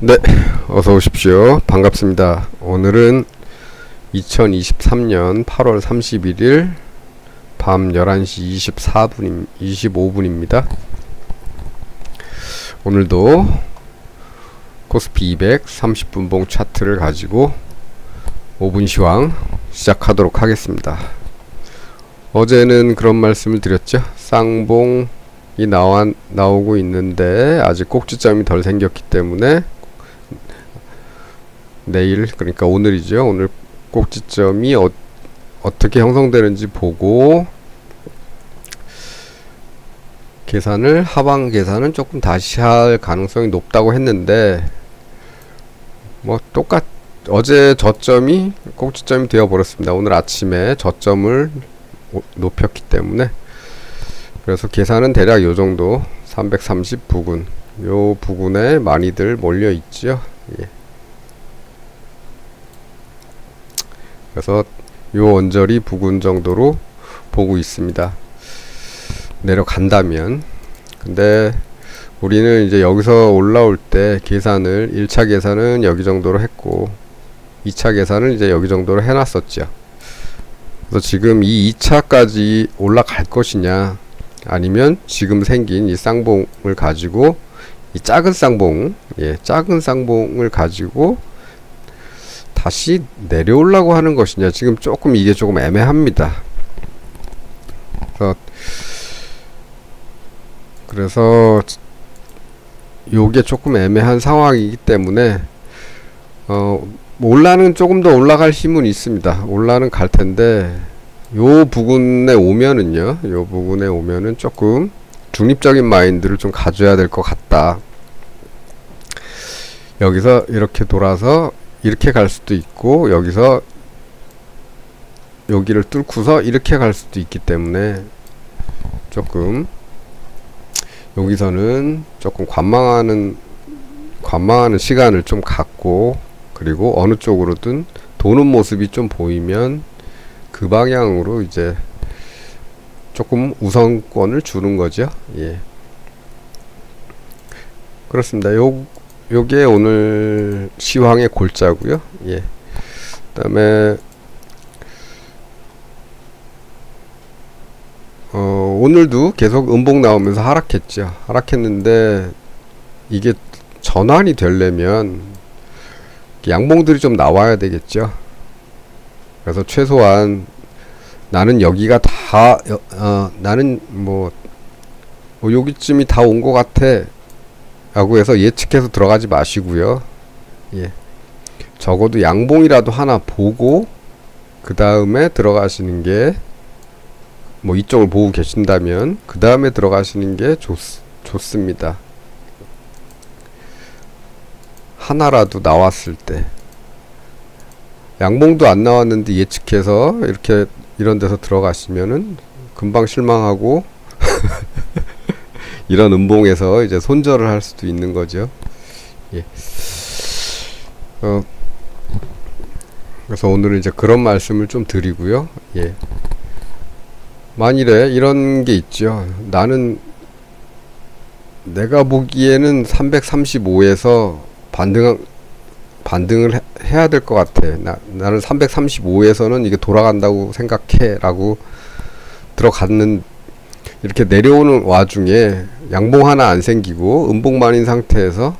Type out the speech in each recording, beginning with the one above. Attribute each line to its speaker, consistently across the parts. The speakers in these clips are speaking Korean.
Speaker 1: 네, 어서 오십시오. 반갑습니다. 오늘은 2023년 8월 31일 밤 11시 24분, 25분입니다. 오늘도 코스피 200 30분봉 차트를 가지고 5분 시황 시작하도록 하겠습니다. 어제는 그런 말씀을 드렸죠. 쌍봉이 나와, 나오고 있는데 아직 꼭지점이 덜 생겼기 때문에 내일 그러니까 오늘이죠. 오늘 꼭지점이 어, 어떻게 형성되는지 보고 계산을 하방 계산은 조금 다시 할 가능성이 높다고 했는데 뭐 똑같 어제 저점이 꼭지점이 되어 버렸습니다. 오늘 아침에 저점을 오- 높였기 때문에 그래서 계산은 대략 요 정도 330 부근 요 부근에 많이들 몰려 있죠. 예. 그래서 요 언저리 부근 정도로 보고 있습니다. 내려간다면 근데 우리는 이제 여기서 올라올 때 계산을 1차 계산은 여기 정도로 했고 2차 계산은 이제 여기 정도로 해놨었죠. 그래서 지금 이 2차까지 올라갈 것이냐 아니면 지금 생긴 이 쌍봉을 가지고 이 작은 쌍봉 예 작은 쌍봉을 가지고 다시 내려오려고 하는 것이냐 지금 조금 이게 조금 애매합니다. 그래서 그래서 요게 조금 애매한 상황이기 때문에 어 올라는 조금 더 올라갈 힘은 있습니다. 올라는 갈 텐데 요 부분에 오면은요. 요 부분에 오면은 조금 중립적인 마인드를 좀 가져야 될 것 같다. 여기서 이렇게 돌아서 이렇게 갈 수도 있고 여기서 여기를 뚫고서 이렇게 갈 수도 있기 때문에 조금 여기서는 조금 관망하는 관망하는 시간을 좀 갖고 그리고 어느 쪽으로든 도는 모습이 좀 보이면 그 방향으로 이제 조금 우선권을 주는 거죠. 예. 그렇습니다. 요 요게 오늘 시황의 골자고요. 예. 그 다음에 어, 오늘도 계속 음봉 나오면서 하락했죠. 하락했는데 이게 전환이 되려면 양봉들이 좀 나와야 되겠죠. 그래서 최소한 나는 여기가 다 여- 어, 나는 뭐, 뭐 여기쯤이 다 온 것 같아. 라고 해서 예측해서 들어가지 마시고요. 예. 적어도 양봉이라도 하나 보고 그 다음에 들어가시는 게 뭐 이쪽을 보고 계신다면 그 다음에 들어가시는 게 좋, 좋습니다. 하나라도 나왔을 때 양봉도 안 나왔는데 예측해서 이렇게 이런 데서 들어가시면은 금방 실망하고 이런 음봉에서 이제 손절을 할 수도 있는 거죠. 예. 어, 그래서 오늘은 이제 그런 말씀을 좀 드리고요. 예. 만일에 이런 게 있죠. 나는 내가 보기에는 335에서 반등 반등을 해, 해야 될 것 같아. 나, 나는 335에서는 이게 돌아간다고 생각해 라고 들어갔는 이렇게 내려오는 와중에 양봉 하나 안 생기고 음봉만인 상태에서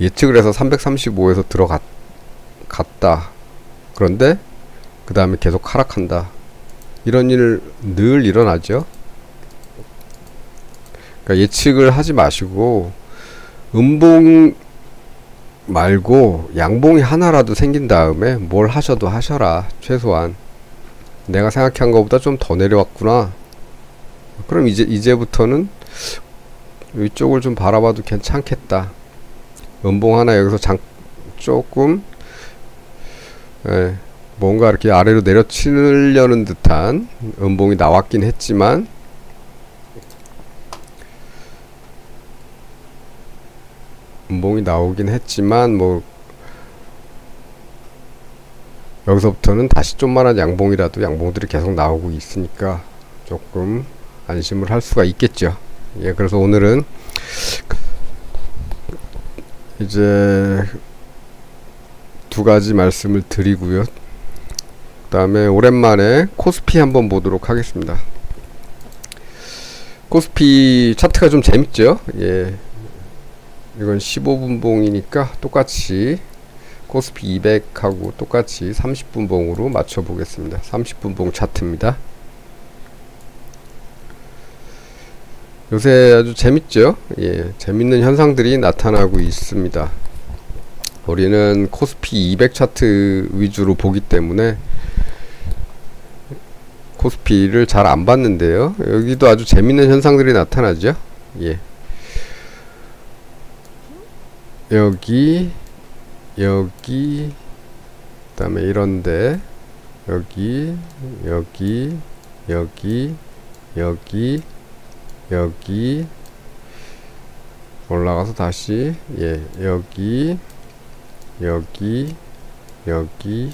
Speaker 1: 예측을 해서 335에서 들어갔 갔다. 그런데 그 다음에 계속 하락한다. 이런 일 늘 일어나죠. 그러니까 예측을 하지 마시고 음봉 말고 양봉이 하나라도 생긴 다음에 뭘 하셔도 하셔라. 최소한 내가 생각한 것보다 좀 더 내려왔구나. 그럼 이제 이제부터는 이쪽을 좀 바라봐도 괜찮겠다. 음봉 하나 여기서 장 조금 예, 뭔가 이렇게 아래로 내려치려는 듯한 음봉이 나왔긴 했지만 음봉이 나오긴 했지만 뭐 여기서부터는 다시 좀만한 양봉이라도 양봉들이 계속 나오고 있으니까 조금 안심을 할 수가 있겠죠. 예, 그래서 오늘은 이제 두 가지 말씀을 드리고요. 그다음에 오랜만에 코스피 한번 보도록 하겠습니다. 코스피 차트가 좀 재밌죠? 예. 이건 15분봉이니까 똑같이 코스피 200하고 똑같이 30분봉으로 맞춰 보겠습니다. 30분봉 차트입니다. 요새 아주 재밌죠? 예, 재밌는 현상들이 나타나고 있습니다. 우리는 코스피 200 차트 위주로 보기 때문에 코스피를 잘 안 봤는데요. 여기도 아주 재밌는 현상들이 나타나죠. 예. 여기, 여기, 그 다음에 이런데, 여기, 여기, 여기, 여기, 여기, 올라가서 다시, 예, 여기, 여기, 여기,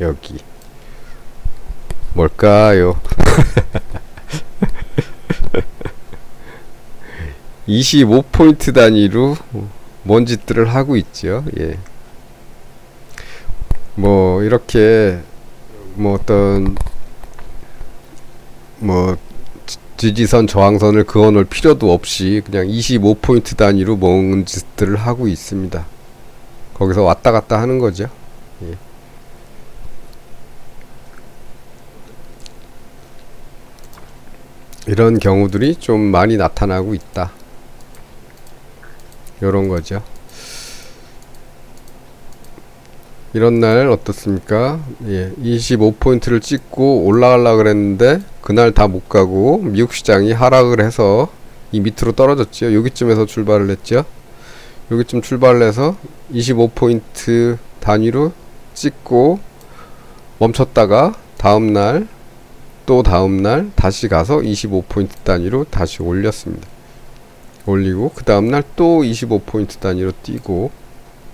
Speaker 1: 여기. 뭘까요? 25포인트 단위로 뭔 짓들을 하고 있죠. 예. 뭐 이렇게 뭐 어떤 뭐 지- 지지선 저항선을 그어 놓을 필요도 없이 그냥 25포인트 단위로 뭔 짓들을 하고 있습니다. 거기서 왔다 갔다 하는 거죠. 예. 이런 경우들이 좀 많이 나타나고 있다. 요런 거죠. 이런 날 어떻습니까? 예, 25포인트를 찍고 올라가려 그랬는데 그날 다 못 가고 미국 시장이 하락을 해서 이 밑으로 떨어졌죠. 여기쯤에서 출발을 했죠. 여기쯤 출발을 해서 25포인트 단위로 찍고 멈췄다가 다음 날 또 다음 날 다시 가서 25포인트 단위로 다시 올렸습니다. 올리고 그 다음 날 또 25포인트 단위로 뛰고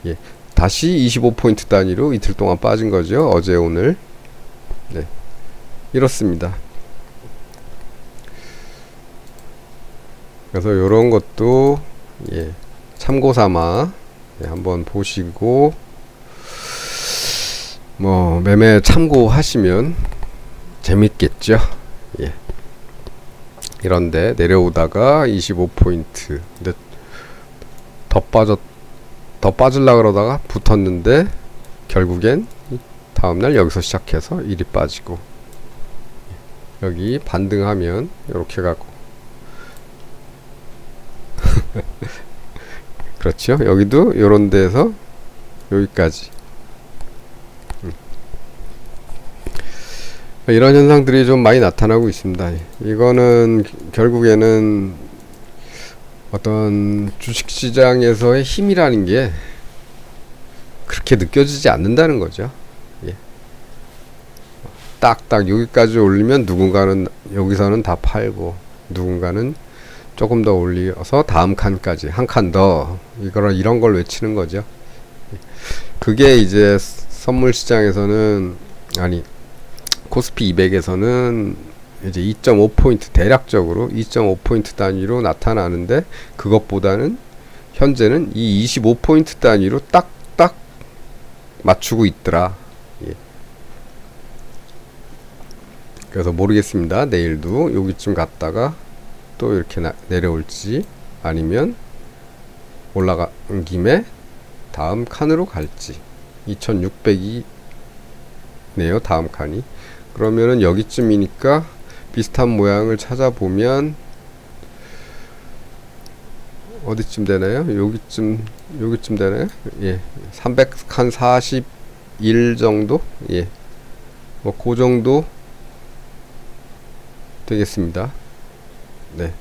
Speaker 1: 예. 다시 25포인트 단위로 이틀 동안 빠진 거죠. 어제 오늘. 네. 이렇습니다. 그래서 요런 것도 예. 참고 삼아 예, 한번 보시고 뭐 매매 참고하시면 재밌겠죠. 예. 이런데 내려오다가 25포인트. 근데 더 빠졌 더 빠질라 그러다가 붙었는데 결국엔 다음 날 여기서 시작해서 일이 빠지고 여기 반등하면 이렇게 가고 그렇죠. 여기도 요런 데에서 여기까지 음. 이런 현상들이 좀 많이 나타나고 있습니다. 이거는 결국에는 어떤 주식시장에서의 힘이라는 게 그렇게 느껴지지 않는다는 거죠. 예. 딱딱 여기까지 올리면 누군가는 여기서는 다 팔고 누군가는 조금 더 올려서 다음 칸까지 한 칸 더 이거를 이런 걸 외치는 거죠. 그게 이제 선물 시장에서는 아니 코스피 200에서는 이제 2.5포인트 대략적으로 2.5포인트 단위로 나타나는데 그것보다는 현재는 이 25포인트 단위로 딱딱 맞추고 있더라. 예. 그래서 모르겠습니다. 내일도 여기쯤 갔다가 또 이렇게 나, 내려올지 아니면 올라간 김에 다음 칸으로 갈지 2600이 네요 다음 칸이 그러면은 여기쯤이니까 비슷한 모양을 찾아보면 어디쯤 되나요? 여기쯤 여기쯤 되나요? 예. 300한 41 정도? 예. 뭐그 정도 되겠습니다. 네.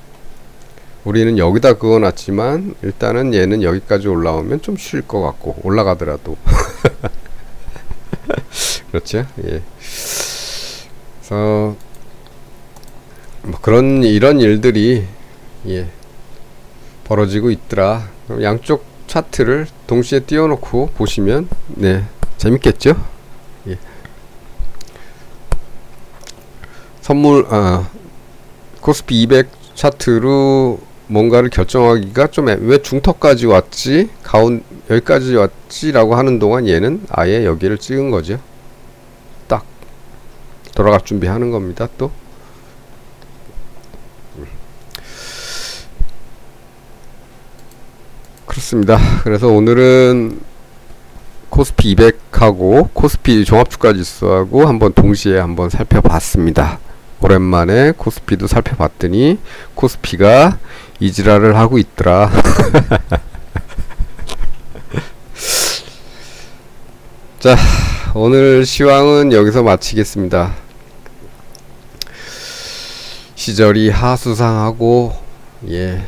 Speaker 1: 우리는 여기다 그어 놨지만 일단은 얘는 여기까지 올라오면 좀 쉴 것 같고 올라가더라도 그렇죠? 예. 그래서 뭐 그런 이런 일들이 예 벌어지고 있더라. 양쪽 차트를 동시에 띄워놓고 보시면 네 재밌겠죠? 예. 선물 아 코스피 200 차트로 뭔가를 결정하기가 좀 왜 중턱까지 왔지 가운 여기까지 왔지라고 하는 동안 얘는 아예 여기를 찍은 거죠. 딱 돌아갈 준비하는 겁니다. 또 그렇습니다. 그래서 오늘은 코스피 200하고 코스피 종합주가지수하고 한번 동시에 한번 살펴봤습니다. 오랜만에 코스피도 살펴봤더니 코스피가 이지랄을 하고 있더라. 자, 오늘 시황은 여기서 마치겠습니다. 시절이 하수상하고 예.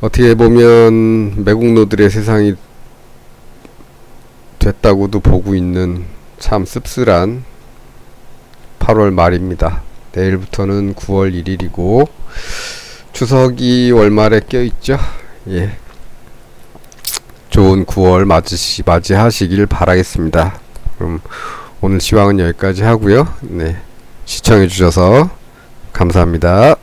Speaker 1: 어떻게 보면 매국노들의 세상이 됐다고도 보고 있는 참 씁쓸한 8월 말입니다. 내일부터는 9월 1일이고 추석이 월말에 껴있죠. 예. 좋은 9월 맞으시, 맞이하시길 바라겠습니다. 그럼 오늘 시황은 여기까지 하고요. 네. 시청해 주셔서 감사합니다.